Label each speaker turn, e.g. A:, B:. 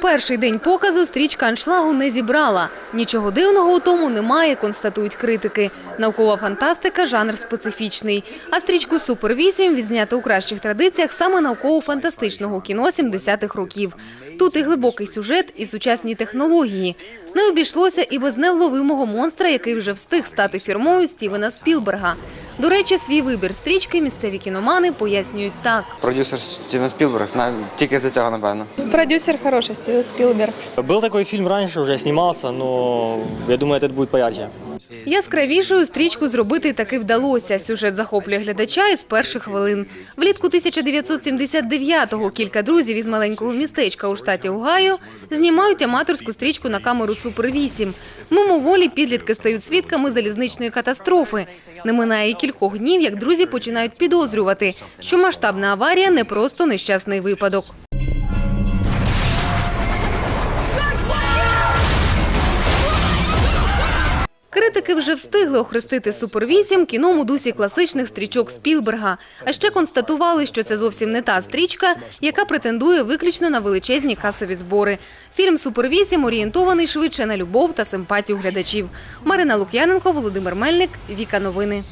A: перший день показу стрічка аншлагу не зібрала. Нічого дивного у тому немає, констатують критики. Наукова фантастика – жанр специфічний. А стрічку «Супер 8» відзнято у кращих традиціях саме науково-фантастичного кіно 70-х років. Тут і глибокий сюжет, і сучасні технології. Не обійшлося і без невловимого монстра, який вже встиг стати фірмою Стівена Спілберга. До речі, свій вибір стрічки місцеві кіномани пояснюють так.
B: Продюсер Стівен Спілберг, тільки за цього, напевно.
C: Продюсер хороший, Стівен Спілберг.
D: Був такой фільм раніше, вже знімався, але я думаю, це буде поярче.
A: Яскравішою стрічку зробити таки вдалося. Сюжет захоплює глядача із перших хвилин. Влітку 1979-го кілька друзів із маленького містечка у штаті Огайо знімають аматорську стрічку на камеру Супер-8. Мимоволі підлітки стають свідками залізничної катастрофи. Не минає і кількох днів, як друзі починають підозрювати, що масштабна аварія не просто нещасний випадок. Критики вже встигли охрестити «Супер-8» кіном у дусі класичних стрічок Спілберга. А ще констатували, що це зовсім не та стрічка, яка претендує виключно на величезні касові збори. Фільм «Супер-8» орієнтований швидше на любов та симпатію глядачів. Марина Лук'яненко, Володимир Мельник, Віка Новини.